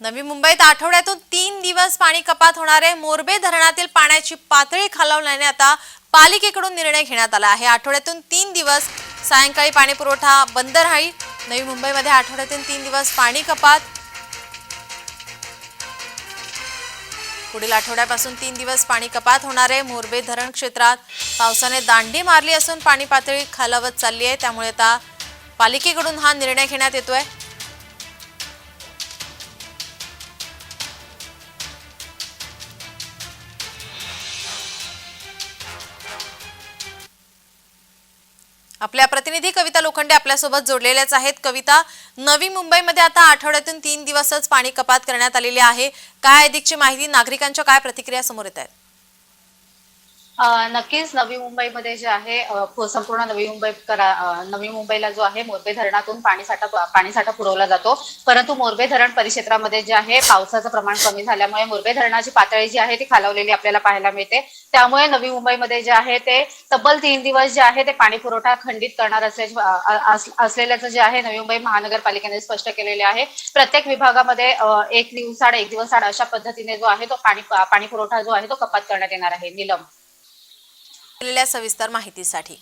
नवी मुंबईत आठवड्यातून तीन दिवस पाणी कपात होणार आहे. मोरबे धरणातील पाण्याची पातळी खालावल्याने आता पालिकेकडून निर्णय घेण्यात आला आहे. आठवड्यातून तीन दिवस सायंकाळी पाणी पुरवठा बंद राहील. नवी मुंबईमध्ये आठवड्यातून तीन दिवस पाणी कपात. पुढील आठवड्यापासून तीन दिवस पाणी कपात होणार आहे. मोरबे धरण क्षेत्रात पावसाने दांडी मारली असून पाणी पातळी खालावत चालली आहे. त्यामुळे आता पालिकेकडून हा निर्णय घेण्यात येतोय. आपल्या प्रतिनिधी कविता लोखंडे आपल्यासोबत जोडलेल्याच आहेत. कविता नवी मुंबईमध्ये आता आठवड्यातून तीन दिवसच पाणी कपात करण्यात आलेली आहे. काय अधिकची माहिती? नागरिकांच्या काय प्रतिक्रिया समोर येत आहेत? नक्कीच नवी मुंबईमध्ये जे आहे संपूर्ण नवी मुंबई नवी मुंबईला जो आहे मोरबे धरणातून पाणीसाठा पाणीसाठा पुरवला जातो. परंतु मोरबे धरण परिक्षेत्रामध्ये जे आहे पावसाचं प्रमाण कमी झाल्यामुळे मोरबे धरणाची पातळी जी आहे ती खालावलेली आपल्याला पाहायला मिळते. त्यामुळे नवी मुंबईमध्ये जे आहे ते तब्बल तीन दिवस जे आहे ते पाणी पुरवठा खंडित करणार असल्याचे असलेल्याचं जे आहे नवी मुंबई महानगरपालिकेने स्पष्ट केलेले आहे. प्रत्येक विभागामध्ये एक एक दिवसाड एक दिवस आड अशा पद्धतीने जो आहे तो पाणी पाणी पुरवठा जो आहे तो कपात करण्यात येणार आहे निलम. सविस्तर माहितीसाठी.